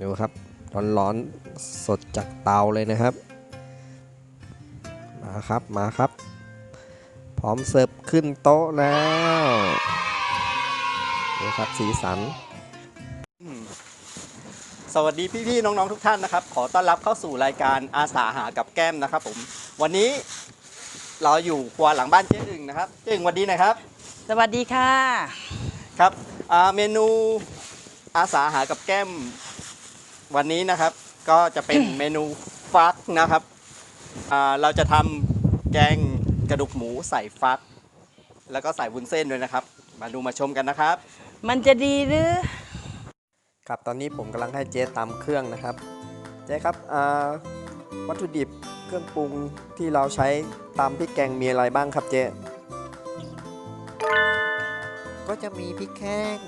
ดูครับร้อนๆสดจากเตาเลยนะครับ มาครับมาครับ พร้อมเสิร์ฟขึ้นโต๊ะแล้วดูครับสีสัน สวัสดีพี่ๆน้องๆทุกท่านนะครับ ขอต้อนรับเข้าสู่รายการอาสาหากับแก้มนะครับ ผม วันนี้เราอยู่ครัวหลังบ้านเจ๊อึ่งนะครับเจ๊อึ่งสวันดีนะครับ สวัสดีค่ะ ครับอ่าเมนูอาสาหากับแก้ม วันนี้นะครับก็จะเป็นเมนูฟักนะครับอ่าเราจะทำแกงกระดูกหมูใส่ฟัก แล้วก็ใส่วุ้นเส้นด้วยนะครับ มาดูมาชมกันนะครับ มันจะดีหรือครับตอนนี้ผมกำลังให้เจ๊ตำเครื่องนะครับ เจ๊ครับอ่าวัตถุดิบเครื่องปรุงที่เราใช้ตำพริกแกงมีอะไรบ้างครับเจ๊ก็จะมีพริกแห้ง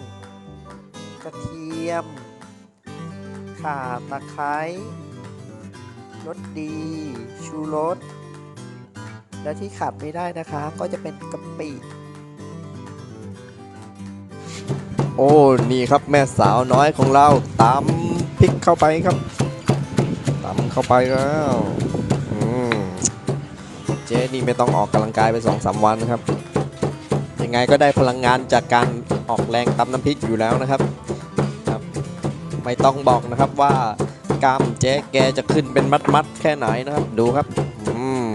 กระเทียม ข่าตะไคร้รสดี ชูรส และที่ขาดไม่ได้นะคะ ก็จะเป็นกะปิ โอ้ นี่ครับแม่สาวน้อยของเราตำพริกเข้าไปครับตำเข้าไปแล้วอืมเจ๊นี่ไม่ต้องออกกำลังกายไปสองสามวันนะครับ ยังไงก็ได้พลังงานจากการออกแรงตำน้ำพริกอยู่แล้วนะครับ ไม่ต้องบอกนะครับว่ากล้ามเจ๊แกจะขึ้นเป็นมัดๆแค่ไหนนะครับดูครับอืม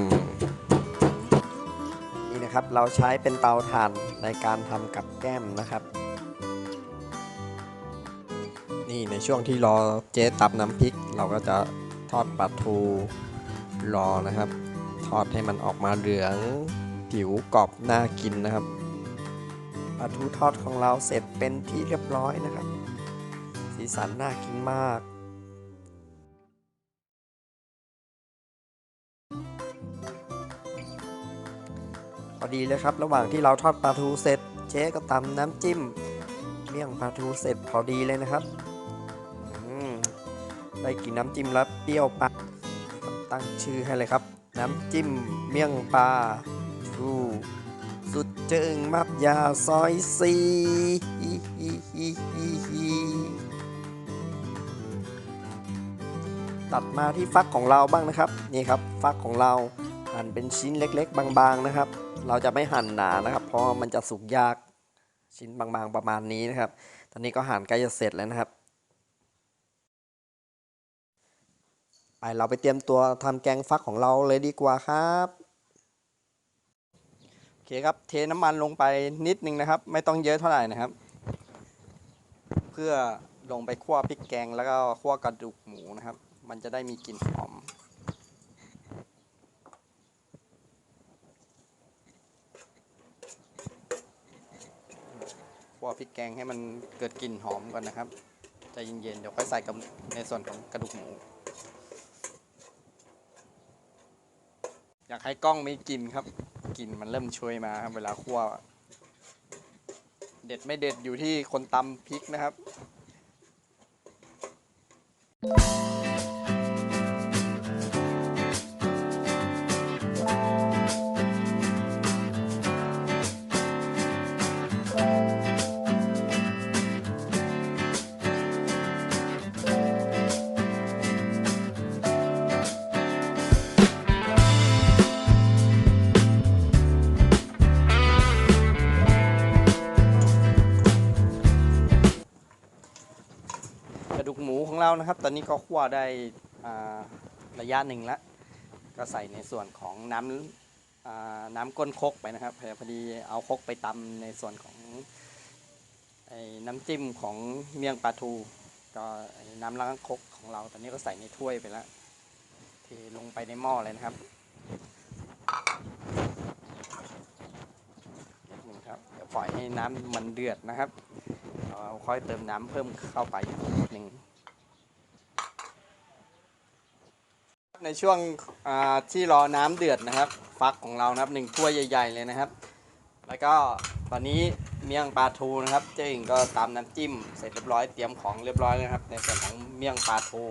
นี่นะครับเราใช้เป็นเตาถ่านในการทำกับแก้มนะครับ นี่ในช่วงที่รอเจ๊ตับน้ำพริก เราก็จะทอดปลาทูรอนะครับ ทอดให้มันออกมาเหลืองผิวกรอบน่ากินนะครับปลาทูทอดของเราเสร็จเป็นที่เรียบร้อยนะครับ สีสันน่ากินมาก พอดีเลยครับ ระหว่างที่เราทอดปลาทูเสร็จ เจ๊ก็ตำน้ำจิ้ม เมี่ยงปลาทูเสร็จพอดีเลยนะครับได้กินน้ำจิ้มแล้วเปรี้ยวปากตั้งชื่อให้เลยครับ น้ำจิ้มเมี่ยงปลาทูสุดจิงมับยาซอยซี ตัดมาที่ฟักของเราบ้างนะครับนี่ครับฟักของเราหั่นเป็นชิ้นเล็ก ๆ บางๆนะครับ เราจะไม่หั่นหนานะครับ เพราะมันจะสุกยากชิ้นบางๆประมาณนี้นะครับ ตอนนี้ก็หั่นใกล้จะเสร็จแล้วนะครับไปเราไปเตรียมตัวทำแกงฟักของเราเลยดีกว่าครับโอเคครับเทน้ำมันลงไปนิดนึงนะครับ ไม่ต้องเยอะเท่าไหร่นะครับ เพื่อลงไปคั่วพริกแกงแล้วก็คั่วกระดูกหมูนะครับ มันจะได้มีกลิ่นหอม คั่วพริกแกงให้มันเกิดกลิ่นหอมก่อนนะครับใจเย็นๆ เดี๋ยวค่อยใส่กับในส่วนของกระดูกหมู อยากให้กล้องไม่กินครับกลิ่นมันเริ่มช่วยมาครับเวลาคั่ว เด็ดไม่เด็ดอยู่ที่คนตำพริกนะครับกร ดูกหมูของเรานะครับ ตอนนี้ก็คั่วได้ระยะหนึ่งแล้ว ก็ใส่ในส่วนของน้ำน้ำก้นคกไปนะครับพอดีเอาคกไปตำในส่วนของน้ำจิ้มของเมี่ยงปลาทู ก็น้ำล้างคกของเรา ตอนนี้ก็ใส่ในถ้วยไปแล้วเทลงไปในหม้อเลยนะครับนึงครับเดี๋ยวปล่อยให้น้ำมันเดือดนะครับเราค่อยเติมน้ำเพิ่มเข้าไปอีกนิดนึง ในช่วงอ่าที่รอน้ำเดือดนะครับ ฟักของเรานะครับหนึ่งถ้วยใหญ่ ๆ เลยนะครับ แล้วก็ตอนนี้เมี่ยงปลาทูนะครับ เจ๊อิงก็ตามน้ำจิ้มเสร็จเรียบร้อยเตรียมของเรียบร้อยแล้วนะครับ ในส่วนของเมี่ยงปลาทู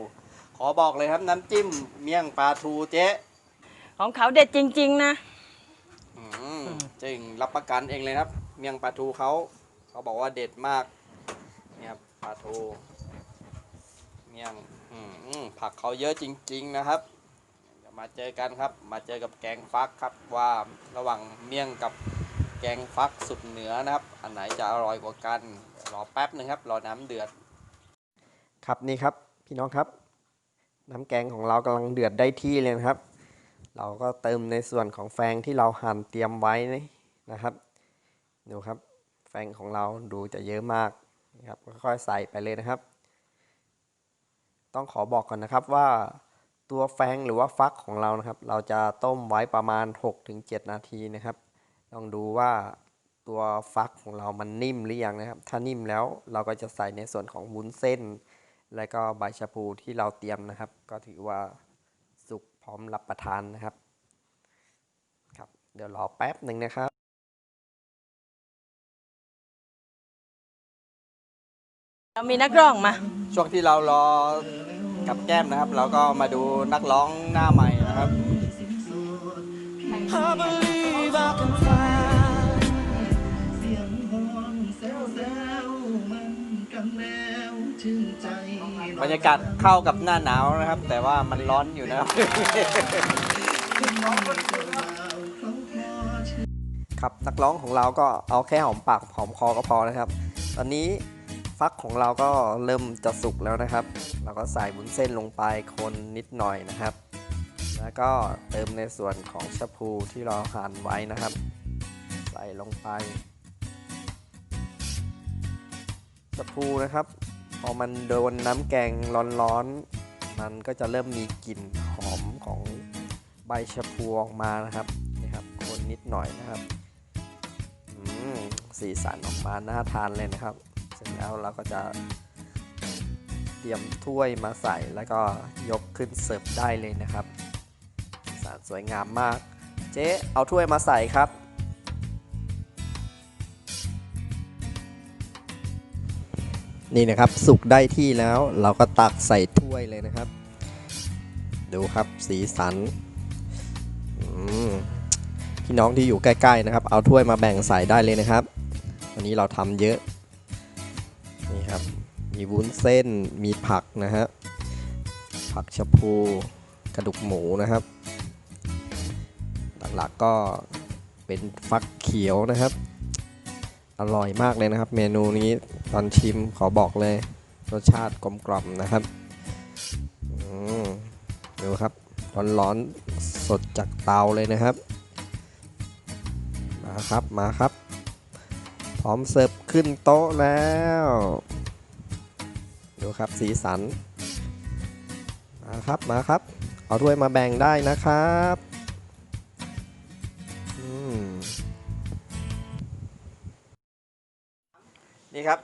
ขอบอกเลยครับน้ำจิ้มเมี่ยงปลาทูเจ๊ของเขาเด็ดจริง ๆ นะอืมเจ๊อิงรับประกันเองเลยนะครับ เมี่ยงปลาทูเขาเขาบอกว่าเด็ดมากเนี่ยครับปลาทูเมี่ยงมี่ยงอืมอืมผักเขาเยอะจริง ๆ นะครับเดี๋ยว มาเจอกันครับ มาเจอกับแกงฟักครับว่าระหว่างเมี่ยงกับแกงฟักสุดเหนือนะครับ อันไหนจะอร่อยกว่ากันรอแป๊บหนึ่งครับ รอน้ำเดือด ครับนี่ครับพี่น้องครับ น้ำแกงของเรากำลังเดือดได้ที่เลยนะครับ เราก็เติมในส่วนของแฟงที่เราหั่นเตรียมไว้นี่นะครับดูครับ แฟงของเราดูจะเยอะมากนะครับค่อยๆใส่ไปเลยนะครับ ต้องขอบอกก่อนนะครับว่า ตัวแฟงหรือว่าฟักของเรานะครับ เราจะต้มไว้ประมาณ 6-7 นาทีนะครับ ลองดูว่าตัวฟักของเรามันนิ่มหรือยังนะครับ ถ้านิ่มแล้วเราก็จะใส่ในส่วนของวุ้นเส้น และก็ใบชะพูที่เราเตรียมนะครับ ก็ถือว่าสุกพร้อมรับประทานนะครับ ครับ เดี๋ยวรอแป๊บหนึ่งนะครับเรามีนักร้องมา ช่วงที่เรารอ กับแก้มนะครับเราก็มาดูนักร้องหน้าใหม่นะครับ I believe I can fly เสียงฮอนแซวแซวมันกันแล้วชื่นใจบรรยากาศเข้ากับหน้าหนาวนะครับ แต่ว่ามันร้อนอยู่นะครับ ครับนักร้องของเราก็เอาแค่หอมปากหอมคอก็พอนะครับ ตอนนี้ ฟักของเราก็เริ่มจะสุกแล้วนะครับ เราก็ใส่วุ้นเส้นลงไปคนนิดหน่อยนะครับ แล้วก็เติมในส่วนของชะพูที่เราหั่นไว้นะครับ ใส่ลงไปชะพูนะครับ พอมันโดนน้ำแกงร้อนๆ มันก็จะเริ่มมีกลิ่นหอมของใบชะพูออกมานะครับนี่ครับ คนนิดหน่อยนะครับสีสันออกมาน่าทานเลยนะครับ แล้วเราก็จะเตรียมถ้วยมาใส่แล้วก็ยกขึ้นเสิร์ฟได้เลยนะครับสีสันสวยงามมาก เจ๊เอาถ้วยมาใส่ครับ นี่นะครับสุกได้ที่แล้วเราก็ตักใส่ถ้วยเลยนะครับ ดูครับสีสันพี่น้องที่อยู่ใกล้ๆนะครับ เอาถ้วยมาแบ่งใส่ได้เลยนะครับ วันนี้เราทำเยอะ นี่ครับ มีวุ้นเส้น มีผักนะฮะ ผักชะพู กระดูกหมูนะครับ หลักๆก็เป็นฟักเขียวนะครับ อร่อยมากเลยนะครับ เมนูนี้ตอนชิมขอบอกเลย รสชาติกลมกล่อมนะครับอืมดูครับ ร้อนๆ สดจากเตาเลยนะครับ มาครับ มาครับ พร้อมเสิร์ฟขึ้นโต๊ะแล้ว ดูครับสีสัน มาครับมาครับ เอาถ้วยมาแบ่งได้นะครับนี่ครับ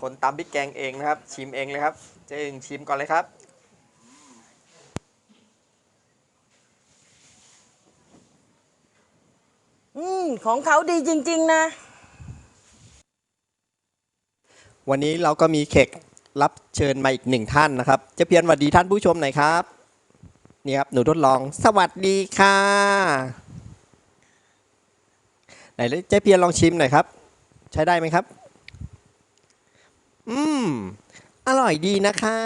คนตำพริกแกงเองนะครับ ชิมเองเลยครับเจ๊อึงชิมก่อนเลยครับอืมของเขาดีจริง ๆ นะ วันนี้เราก็มีเขกรับเชิญมาอีกหนึ่งท่านนะครับเจะเพียนสวัสดีท่านผู้ชมหน่อยครับนี่ครับหนูทดลองสวัสดีค่ะไหนเจ๊เพียนลองชิมหน่อยครับ ใช้ได้ไหมครับ อืม อร่อยดีนะคะ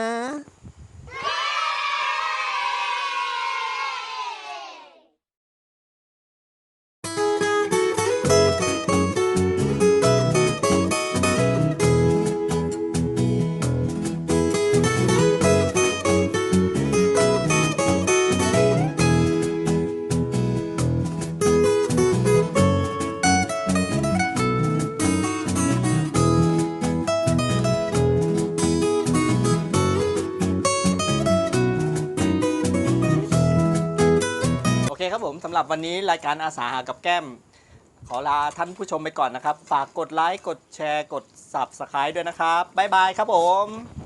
ผมสำหรับวันนี้รายการอาสาหากับแก้ม ขอลาท่านผู้ชมไปก่อนนะครับ ฝากกดไลค์กดแชร์กด Subscribe ด้วยนะครับบ๊ายบายครับผม